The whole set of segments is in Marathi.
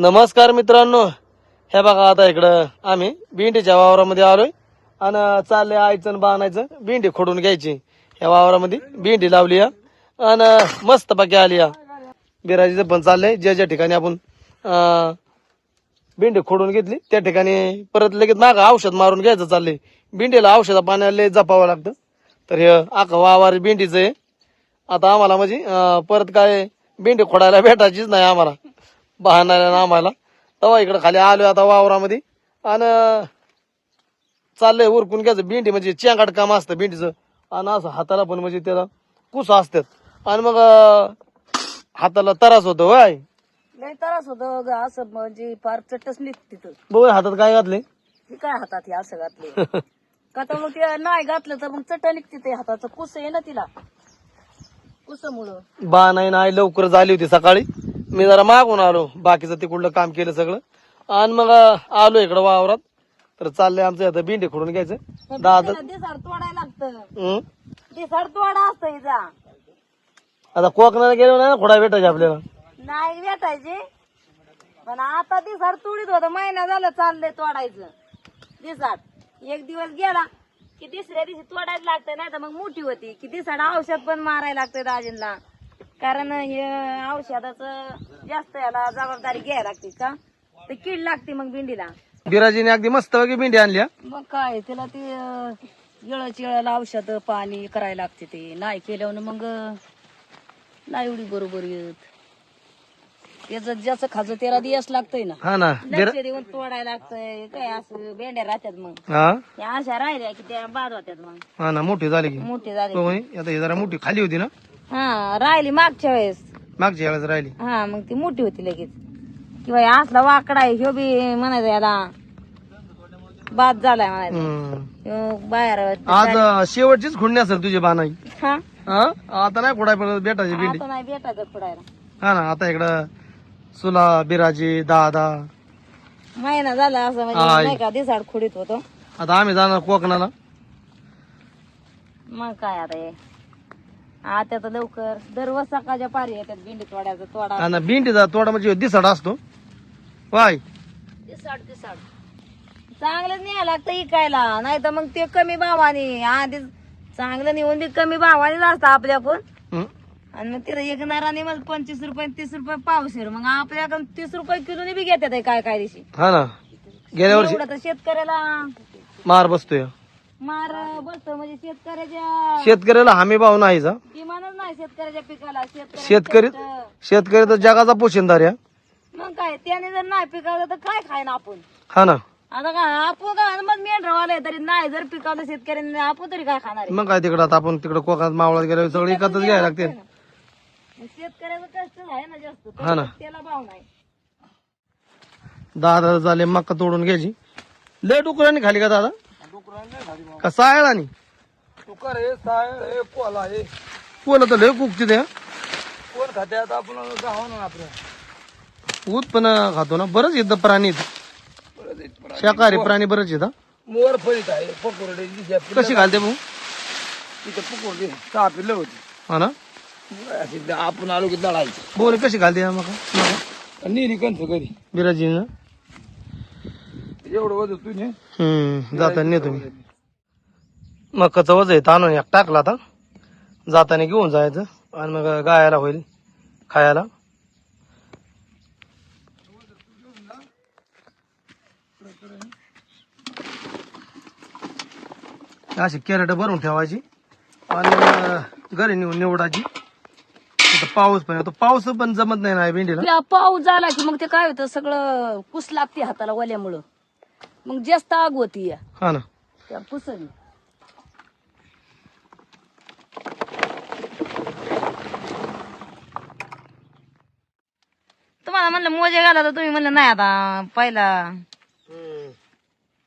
नमस्कार मित्रांनो. हे बघा आता इकडं आम्ही भेंडीच्या वावरामध्ये आलोय. आणि चालले आयचं आणि बाणायचं भेंडी खोडून घ्यायची. ह्या वावरामध्ये भेंडी लावली या आणि मस्त बाकी आली या बिराजीचं पण चाललंय. ज्या ज्या ठिकाणी आपण भेंडी खोडून घेतली त्या ठिकाणी परत लगेच माग औषध मारून घ्यायचं चाललंय. भेंडीला औषधा पाण्याला जपावं लागतं. तर हे आखा वावर भेंडीचं आहे. आता आम्हाला म्हणजे परत काय भेंडी खोडायला भेटायचीच नाही आम्हाला. बहाणाऱ्यानं आम्हाला. तेव्हा इकडं खाली आलोय आता वावरामध्ये. आणि चाललंय उरकून घ्यायचं भेंडी म्हणजे चेंगाट काम असतं भेंडीचं. आणि असं हाताला पण म्हणजे त्याला कुस असतात आणि मग हाताला त्रास होतो होय. लय त्रास होतो असं म्हणजे फार चटच निघत तिथं. बघ हातात काय घातले हे काय हातात हे असं घातले का तर मग ते नाही घातलं तर मग चट निघते ते हाताचं. कुस आहे ना तिला? कुसमुळं बा नाही नाही लवकर झाली होती सकाळी. मी जरा मागून आलो. बाकीचं तिकडलं काम केलं सगळं. आणि मग आलो इकडं वावरात. तर चाललंय आमचं आता भेंडी खोडून घ्यायचं. दहा दिसाड तोडायला लागतं? दिसाड तोडा असतं हिचा आता कोकणाला गेलो ना खोडा भेटायचे आपल्याला. नाही भेटायची. पण आता दिसाड तोडीत होत. महिना झालं चाललंय तोडायचं. दिसाड. एक दिवस गेला की दुसऱ्या दिवशी तोडायला लागतंय. नाही तर मग मोठी होती. की दिसाड औषध पण मारायला लागतंय दाजींना कारण हे औषधाचं जास्त याला जबाबदारी घ्यायला लागते का? ते कीड लागते मग भेंडीला. बिराजीने अगदी मस्त वगैरे भेंडी आणली हा. मग काय त्याला ते येळच येळाला औषध पाणी करायला लागते ते. नाही केल्यावर मग नाही एवढी बरोबर येत. त्याचं ज्याचं खाजं त्याला दियास लागतंय ना. हा ना. बिरा लक्ष देऊन तोडायला लागतंय. काय असं भेंड्या राहतात मग. हा? त्या अशा राहिल्या की त्या बाद होत्यात मग. हा ना मोठी झाली की. मोठे झाले. तो म्हणे, आता ही जरा मोठी खाली होती ना. हा राहिली मागच्या वेळेस. मागच्या वेळेस राहिली. हा मग ती मोठी होती लगेच. किंवा असला वाकडा आहे ह्यो बी म्हणायचं याला. बाद झालाय म्हणायचं. हम्म. ह्यो बाहेर आज अं, शेवटचीच खुडणी असेल तुझी बानाई. हा? हा आता नाही खोडाय पण आता नाही भेटायचं खुडायला. हा ना आता इकडं सुला बिराजी दादा. महिना झाला असं म्हणजे. नाही का दिसाड खुडीत होतो. आता आम्ही जाणार कोकणाला. मग काय आता हे? आता तर लवकर. दररोज सकाळच्या पारी येतात भेंडी तोड्याचं तोडा. आणि भेंडीचा तोडा म्हणजे दिसाड असतो. वाय. दिसाड दिसाड. चांगलं न्यायला लागतं इकायला. नाही तर मग ते कमी भावाने. आधी चांगलं नेऊन बी कमी भावाने असतं आपल्याकडून. हं. आणि मग तिथं एक नाराने मग पंचवीस रुपये तीस रुपये पावशेर मग आपल्याकडून तीस रुपये किलोने बी घेतात हे काय काय दिवशी. हा ना. गेल्या वर्षी एवढं तर शेतकऱ्याला. मार बसतोय. मार बसतो म्हणजे शेतकऱ्याच्या शेतकऱ्याला हमी भाव नाहीचा किमानच नाही शेतकऱ्याच्या पिकाला. शेतकरी शेतकरी शेतकरी तर जगाचा पोशिंदार आहे. मग काय त्याने जर नाही पिकवलं तर काय खायना आपण? हा ना. आता काय आपण काय मग मेंढरवाले तरी नाही जर पिकवलं शेतकऱ्यांनी आपण तरी काय खाणार आहे? मग काय तिकडं आता आपण तिकडं कोकणात मावळात गेल्यावर सगळं एकत्रच घ्यायला लागते. शेतकऱ्याचं कष्ट आहे ना जास्त हा ना. त्याला भाव नाही. दादा झाले मक्का तोडून घ्यायची. लय डुकरांनी खाली का दादा? का सायळानी तुकार हे सायळ हे कोला हे कोण तर लय कुकची ते कोण खात्यात आपण गावानं आपल्या उत्पन्न खातो ना. बरंच येतं प्राणी शाकाहारी प्राणी बरंच येतं मोर फळीत आहे पकोडे कशी घालते भाऊ? तिथे पकोडे सहा पिल्लं होती. हा ना? आपण आलो की दळायची. बोल कशी घालते मका? निरी कंच घरी. बिराजीनं. एवढं वजन तुझे हम्म जाताना नेतो मी. मकाचं वज आहे ताणून एक टाकला आता. जाताना घेऊन जायचं आणि मग गायाला होईल खायला. अशी कॅरेट भरून ठेवायची आणि घरी नेऊन निवडायची. पाऊस पण येतो पाऊस पण जमत नाही ना भेंडीला. पाऊस झाला की मग ते काय होतं सगळं कुस लागते हाताला वल्यामुळं. मग जास्त आग होती या. हा ना. त्या तुम्हाला म्हणलं मोजे घाला तर तुम्ही म्हणलं नाही आता पहिला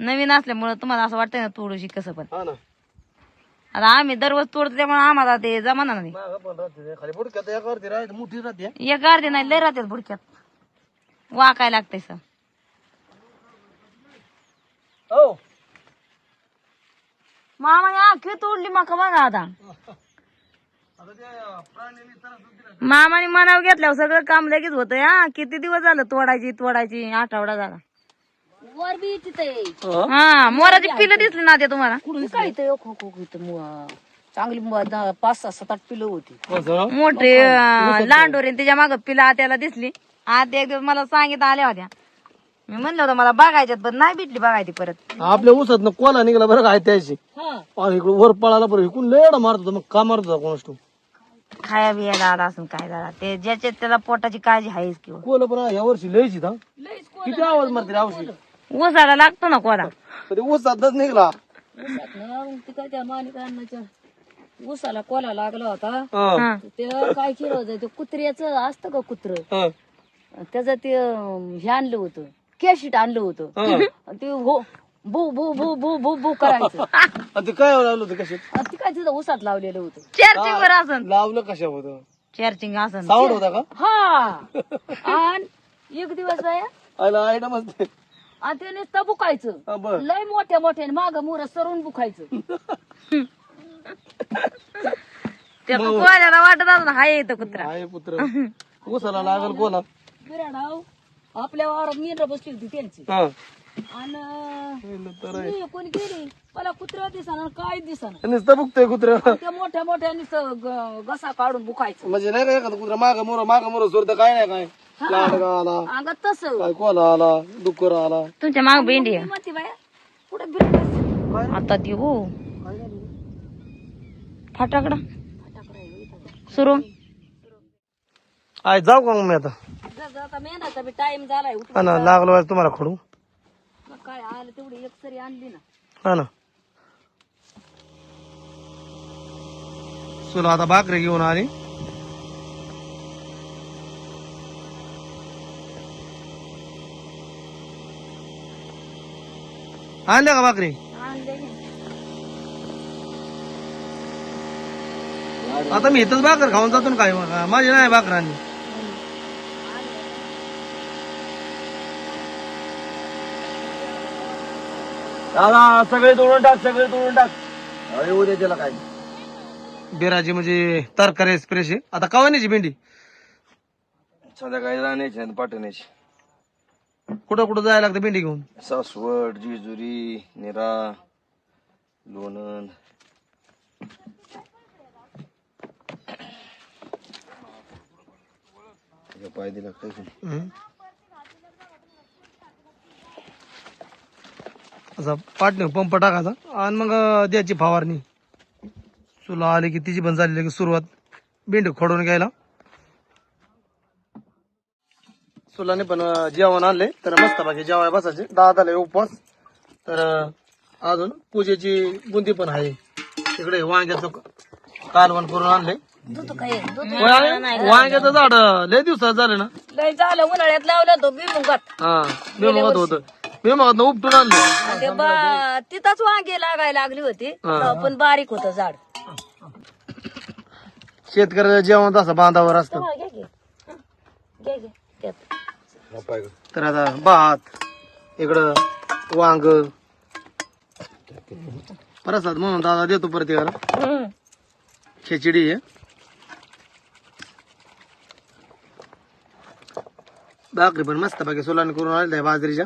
नवीन असल्यामुळं तुम्हाला असं वाटतंय ना थोडीशी कसं पण. हा ना. आता आम्ही दररोज तोडतो त्यामुळे आम्हाला ते जमाना नाही. मागं पण राहते खाली बुडक्यात एक वरती राहते मोठी राहते. एक अर्धी नाही लय राहतात बुडक्यात. वाकाय लागतंय सर. हो मामा आखी तोडली मका बघा आता. मामाने मनाव घेतल्यावर सगळं काम लगेच होत हा किती दिवस झालं तोडायची तोडायची आठवडा झाला. वर बी तिथे हा. मोराची पिलं दिसली ना ते तुम्हाला? काय इथं खो खो इथं मु- चांगली मु- पाच सहा सात आठ पिलं होती. कसं? मोठे लांडोरे त्याच्या माग पिला त्याला दिसली. आज एक दिवस मला सांगितलं आल्या होत्या. मी म्हणलं होतं मला बघायच्यात पण नाही भेटली बघायची परत. आपल्या ऊसात कोला निघाला बरं काय त्याची आणि इकडे वर पळाला बरं इकडून लेडा मारत होता मग का मारत होता कोणास तू? खाया बिया दादा असून काय दादा ते ज्याच्यात त्याला पोटाची काळजी आहेच किंवा कोला पण या वर्षी लयची था किती आवाज मारते रे औषध? ऊसाला लागतो ना कोणा कधी ऊसातच निघला. ती काय त्या मालिकांच्या ऊसाला कोला लागला होता. हा, ते काय केलं होतं ते कुत्र्याचं असतं का कुत्र? हा, त्याचं ते अं, हे आणलं होतं. कॅशिट आणलं होतं. आणि ते हो बू बू बू बू बू बू करायचं. आणि ते काय लावलं होतं कशात? आणि ती काय तिथं ऊसात लावलेलं होतं. चार्जिंग वर असन. लावलं कशा होतं? चार्जिंग असन. साऊंड होता का? हा. आणि एक दिवस बाया आयला असते आणि ते नुसतं बुकायचं हा, बर. लय मोठ्या मोठ्याने माग मुर सरून बुखायचं. त्या कोणाला वाटत असून हाय येतं कुत्रा. आहे पुत्र. ऊसाला लागल कोला बिराडाव. आपल्या वावरात मेंढर बसली होती त्यांची. हा. आणि कोणी गेली? मला कुत्रा दिसाना काय दिसाना? नुसतं बघतोय कुत्र. त्या मोठ्या मोठ्या नुसतं ग- घसा काढून बुखायचं. म्हणजे नाही का एखादं कुत्र माग मोर माग मोर सोडतं काय नाही काय. आला. अंगात तसं. काय कोला आला डुक्कर आला. तुमच्या माग भेंडी मी म्हणते बाया. कुठे बिरड आता ती हो. फाटाकडा. सुरू. आय जाऊ का मग मी आता? आता मेहनत बी टाइम झालाय उठ हा ना लागलो तुम्हाला खडू मग काय आलं तेवढी एक सरी आणली ना. हा ना. चला आता भाकरी घेऊन आली. आणल्या का भाकरी? आता मी इथंच भाकर खाऊन जातो ना काय. माझी नाही भाकर दादा सगळे तोडून टाक सगळे तोडून टाक. अरे उद्या त्याला काय? बिराजी म्हणजे तरकारी एक्सप्रेस आहे. आता कवानीची भेंडी? संध्याकाळी राहण्याची आणि पाठवण्याची. कुठं कुठं जायला लागतं भेंडी घेऊन? सासवड जेजुरी निरा लोणंद. पाय दिला काय? हम्म. असा पाटणे पंप टाकायचा. आणि मग द्यायची फवारणी. चुला आली की तिची पण झाली की सुरुवात. भेंडी खोडून घ्यायला. चुलाने पण जेवण आणले. तर मस्त बाकी जेवाय बसायचे. दादाला उपवास तर अजून पूजेची बुंदी पण आहे. तिकडे वांग्याचं कालवण करून आणले. वांग्याचं झाड लय दिवसात झालं ना. लय झालं उन्हाळ्यात लावलं तो बिमुगात हा म्हणत होत. मी म्हणत उपटून आणलं. ते बा- तिथंच वांगे लागायला लागली होती. पण बारीक होत झाड. शेतकऱ्याचं जेवण तसं बांधावर असतं. हा, घे, घे. घे, घे. त्यात. तर आता भात इकडं वांग. प्रसाद म्हणून दादा देतो प्रत्येकाला हम्म. खिचडी आहे. भाकरी पण मस्त बाकी सोलाने करून आलेल्या आहे बाजरीच्या.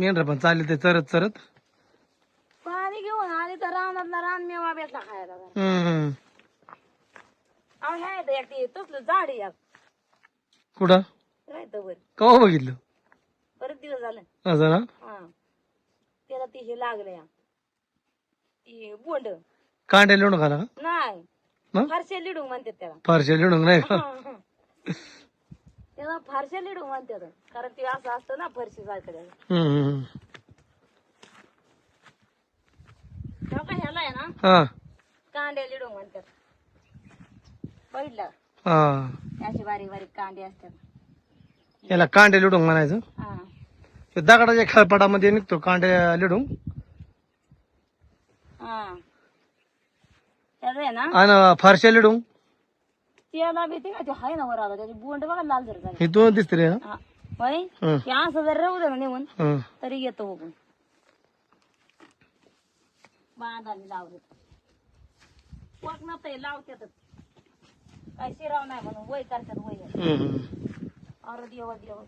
मेंढर पण चालले ते चरत चरत. पाणी घेऊन आली तर रानातला रान मेवा भेटला खायला. हम्म. अहो ह्या येतं ते तसलं झाड आहे. एक. कुठं? राहतं वर. कवा बघितलं? बरेच दिवस झाले. असं ना हा. त्याला ते हे लागलं या ते बोंड. कांड्या लिहून खाला का? नाही. मग? फारशे लिडू म्हणतात त्याला. फारशा लिहून नाही का त्याला फारशे लिडू म्हणतात. कारण ते असं असतं ना फरशी सारखं. त्याला. हम्म, हम्म. तेव्हा का ह्याला आहे ना? हा. कांड्या लिडू म्हणतात. बघितलं? हा. अशी बारीक बारीक कांडे असतात. याला कांडे लिडून म्हणायचं? हा. दगडाच्या खेळपाटामध्ये निघतो कांडे लिडून हा. त्याचं आहे ना? आणि फारशा त्याला भीती का ते आहे ना वर आता त्याची बोंड बघा लाल जर झाली. हे दोन दिसते रे ना हा. होय? हं, ते असं जर राहू दे ना नेऊन हं. तरी येतो बघून. बांधाने लावले. कोक ना ते लावत्यातच काय शिराव नाही म्हणून वय करतात वय. हं, हं. अरे देवा देवा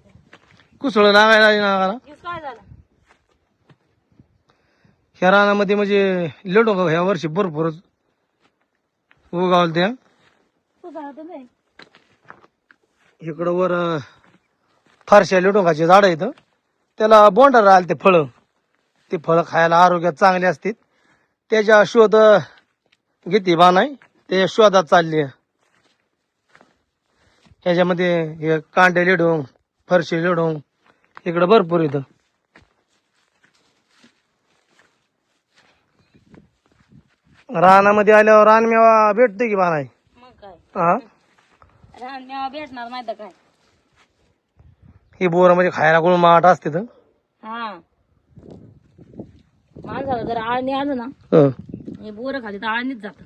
कुसळ लागायला लागली नागाला दिवस काय झालं? ह्या रानामध्ये म्हणजे लिडून ह्या वर्षी भरपूरच उगावल त्या तू इकडं वर फारशा लिडोंगाचे झाड आहेत. त्याला बोंडर आले ते फळं. ते फळं खायला आरोग्यात चांगले असतात त्याच्या शोध घेते बा नाही. ते शोधात चालली. आहे. ह्याच्यामध्ये हे कांडे लिडोंग फरशी लिडोंग इकडं भरपूर इथं रानामध्ये आल्यावर रानमेवा भेटते की बा नाही? रान भेटणार नाही तर काय? ही बोर म्हणजे खायला गुळमाट असते तर? हा. माणसाला जर आळणी आलं ना हं. हे बोर खाली तर आळणीच जात.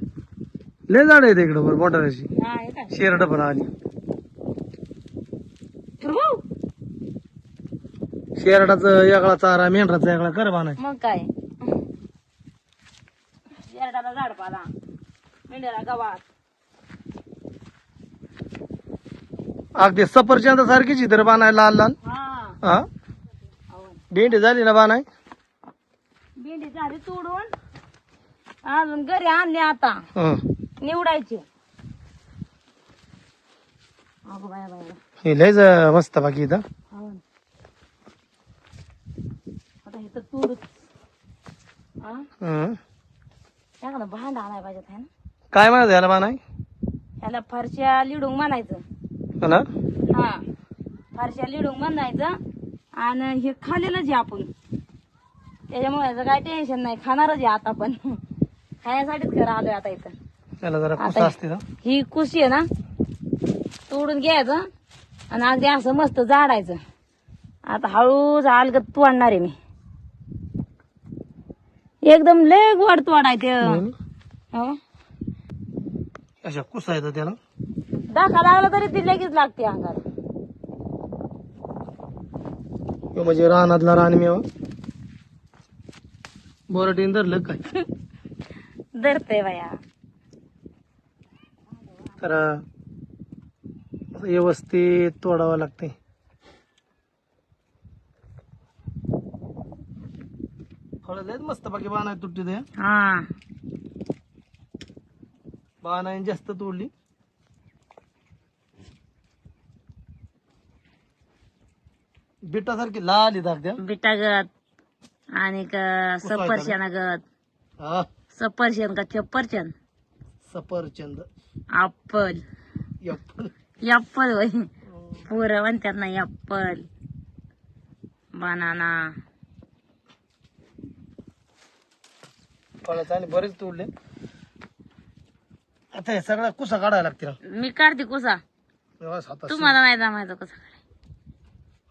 लय झाड आहेत इकडं वर बोटाची हा हे काय? शेरड पण आली. हो. शेरडाचं वेगळा चारा मेंढराचा वेगळा कर बा नाही. मग काय? शेरडाला झाड पाला. मेंढ्याला गवात अगदी सफरचंद सारखीच इतर बाणाय लाल लाल. हा. हा. भेंडी झाली ना बाणाय भेंडी झाली तोडून. अजून घरी आणली आता. हं. निवडायची. अगो बाया बाया. हे लयच मस्त बाकी इथं. हो. ना. आता हे तर तूर हा? हं. त्याला भांड आणाय पाहिजे आहे ना. काय म्हणत याला बाणाय ह्याला फरशा लिडून म्हणायचं. हो ना? हा. फरशा लिडून म्हणायचं आणि हे खाल्लेलंच आहे आपण. त्याच्यामुळे याचं काय टेन्शन नाही. खाणारच आहे आता पण. खाण्यासाठीच खरं आलोय आता इथं. त्याला जरा कुस आता- असते ना? ही कुशी आहे ना तोडून घ्यायचं आणि अगदी असं मस्त झाडायचं. आता हळूच अलगत तोडणार आहे मी. एकदम लय गोड तोडायचे. हं. अशा कुस त्याला? दाखा लागला तरी ती लगेच लागते अंगाला. ह्यो म्हणजे रानातला रानमेवा बोरटीन धरलं काय? धरते बाया. तर व्यवस्थित तोडावं लागते लयच मस्त बाकी बाणाय तुटली ते. हा. जास्त तोडली. बिटासारखी लाल दाग त्या बिटागत आणि सफरचंद गत. हा. सफरचंद का चप्परचंद? सफरचंद. अप्पल एप्पल ॲप्पल होय. पोरं म्हणतात ना ॲप्पल बनाना. फळाचं आणि बरेच तोडले. आता हे सगळं कुसा काढायला लागतील. मी काढते कुसा. हातात तुम्हाला नाही जमायचं कसं.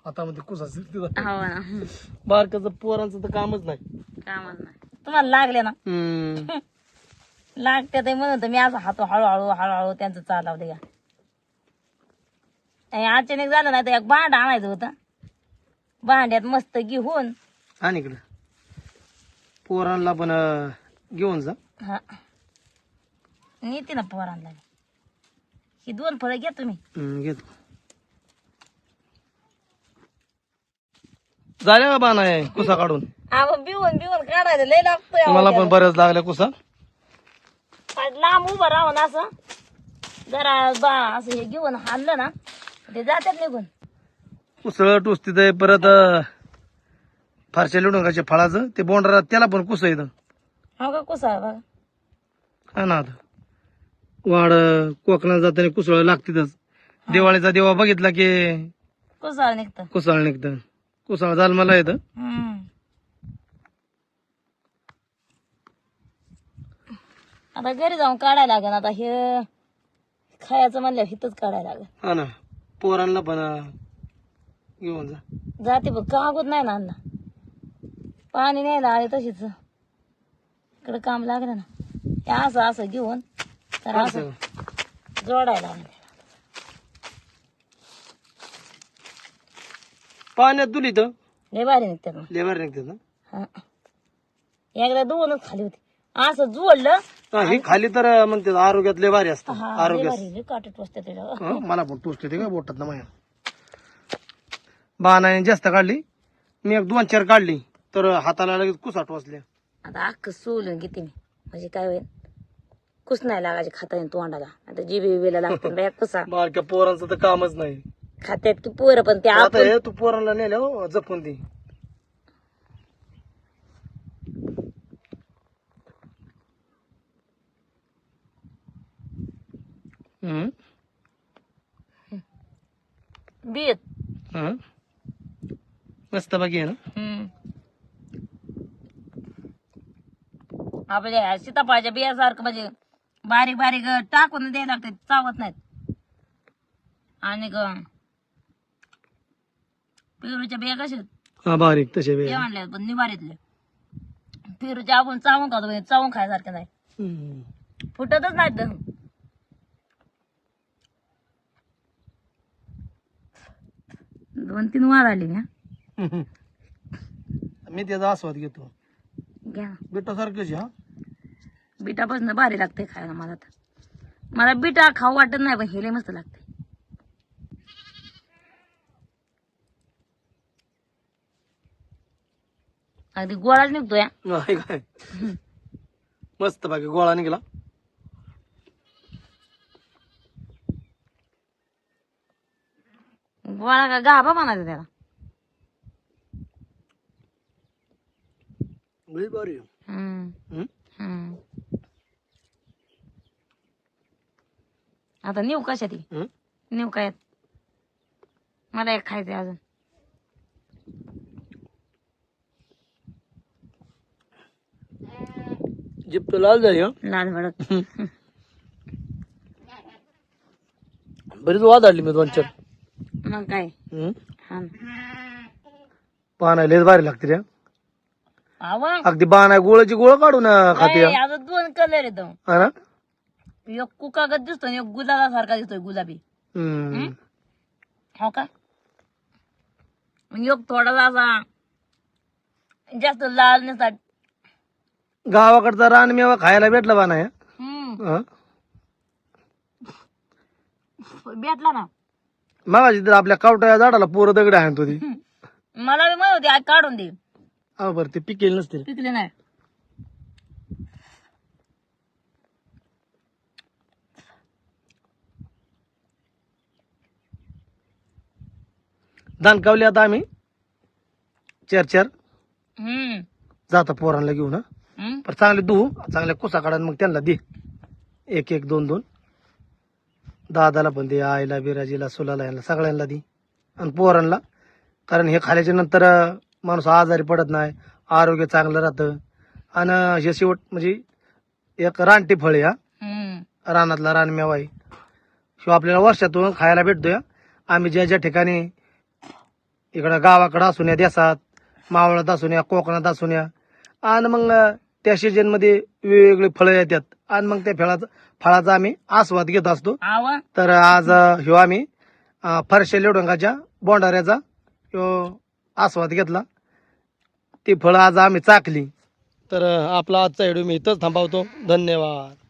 हातामध्ये कुसा शिरते हो ना. बारकाचं पोरांचं तर कामच नाही. कामच नाही. तुम्हाला लागले ना? हम्म. लागते ते म्हणून तर मी असं हात हळूहळू हळूहळू त्यांचं का आणि अचानक झालं नाही तर एक भांड आणायचं होतं. भांड्यात मस्त घेऊन. आणि इकडं. पोरांना पण अं, घेऊन जा. हा. नेते ना पोरांना. ही दोन फळं घ्या तुम्ही. हम्म, घेतो. झाल्या का बाण आहे कुसा काढून? अहो बिवून बिवून काढायचं लय लागतोय अहो मला पण त्याला. बऱ्याच लागल्या कुसा. लांब उभं राहून असं. जरा बा असं हे घेऊन हाणलं ना ते जातात निघून. उसळ टोचतीत आहे परत अं, फारशा लिडुंगाच्या फळाचं ते बोंडरा त्याला पण कुस येतं. हो का कुसा बघा हा ना आता. वाड कोकणात जाताना कुसळ लागतीतच. दिवाळीचा देवा बघितला की कुसाळ निघतं. कुसाळ निघतं. झालं मला येतं. आता घरी जाऊन काढायला लागेल आता हे खायचं म्हणलं हिथच काढायला लागेल. हा ना पोरांना पण अं, घेऊन जा. जाते बघ कागद नाही ना अण्णा. पाणी न्यायला आले तशीच. इकडे काम लागलं ना. हे असं असं घेऊन तर असं जोडायला लागलं. पाण्यात दुली तर? लय भारी निघतात मग. लेबर निघतात ना? हा. एकदा दोनच खाली होती. असं जोडलं हा, हे खाली तर मग ते आरोग्यात लय भारी असतं. हा लय आरोग्य भारी लय काटत बसते त्याच्यावर हं, मला पण येते का बोटात ना माझ्या बाणाने जास्त काढली. मी एक दोन चार काढली तर हाताला लगेच कुसाट वाचल्या आता अख्खं सोलून घेते मी. म्हणजे काय होईल? कुस नाही लागायचे खाता येईल तोंडाला. आता जिबी बिबीला लागते बाया कुसा. बारक्या पोरांचं तर कामच नाही. खात्यात की पोरं पण ते आता आपण हे तू पोरांना नेल्या हो, जपून दे. हम्म, बीत हं. मस्त बाकी आहे ना? हम्म. आपल्या सीताफळाच्या बियासारखं म्हणजे बारीक बारीक टाकून द्यायला लागते चावत नाहीत. आणि ग पेरूच्या बिया कशा आहेत? हा बारीक तसे ते म्हणले पण निवारीतले पेरूच्या आपण चावून खातो म्हणजे चावून खायसारखे नाही. हम्म. फुटतच नाहीत तर. दोन तीन वार आली ना. मी त्याचा आस्वाद घेतो. घ्या. बेटा सारखंच आहे, हा. बिटापासून भारी लागते खायला मला तर. मला बिटा खाऊ वाटत नाही पण हेले मस्त लागते अगदी गोळाच निघतो या नाही काय मस्त बाकी गोळा निघाला गोळा का गाभा म्हणायचं त्याला लई भारी आहे. हम्म, हम्म? हम्म. आता नेऊ कशा ती हम्म? नेऊ काय मला एक खायचंय अजून जीप तर लाल झाली हं. लाल भडक बरीच वादाडली मी दोन चार. मग काय? हम्म? हा. पाना लयच भारी लागते रे. आवा. अगदी बाणा गोळाची गोळ काढून खाते ए, आता दोन कलर येतो हा ना? एक कुकागत दिसतो आणि एक गुलाबा सारखा दिसतोय गुलाबी. हम्म. हो का? आणि एक थोडासा असा जास्त लाल नसतात गावाकडचा रानमेवा खायला भेटला बाना या हम्म. हं? भेटला ना. मगाशी तर आपल्या कावटा झाडाला पोरं दगड आणत होती. मला बी म्हणत होती आज काढून दे. हा बरं ते पिकेल नसते पिकले नाही. दानकावली आता आम्ही. चार चार. हम्म. जाता पोरांना घेऊन हं. पण चांगले धुवू चांगल्या कुसा काढा मग त्यांना दे. एक एक दोन दोन. दादाला पण दे आईला बिराजीला सुलाला यांना सगळ्यांना दे. आणि पोरांना. कारण हे खाल्याच्या नंतर अं, माणूस आजारी पडत नाही आरोग्य चांगलं राहतं. आणि हे शेवट म्हणजे एक रानटी फळ हा. हम्म. रानातला रानमेवा आहे शिव आपल्याला वर्षातून खायला भेटतोय. आम्ही ज्या ज्या ठिकाणी इकडं गावाकडं असून या देशात मावळात असून या कोकणात असून या. आणि मग त्या सीजनमध्ये वेगवेगळी फळं येतात. आणि मग त्या फळाचा फळाचा आम्ही आस्वाद घेत असतो. आवा. तर आज ह्यो आम्ही फरशे लेवडंगाच्या बोंडाऱ्याचा ह्यो आस्वाद घेतला. ती फळं आज आम्ही चाकली. तर आपला आजचा व्हिडिओ मी इथंच थांबवतो. धन्यवाद.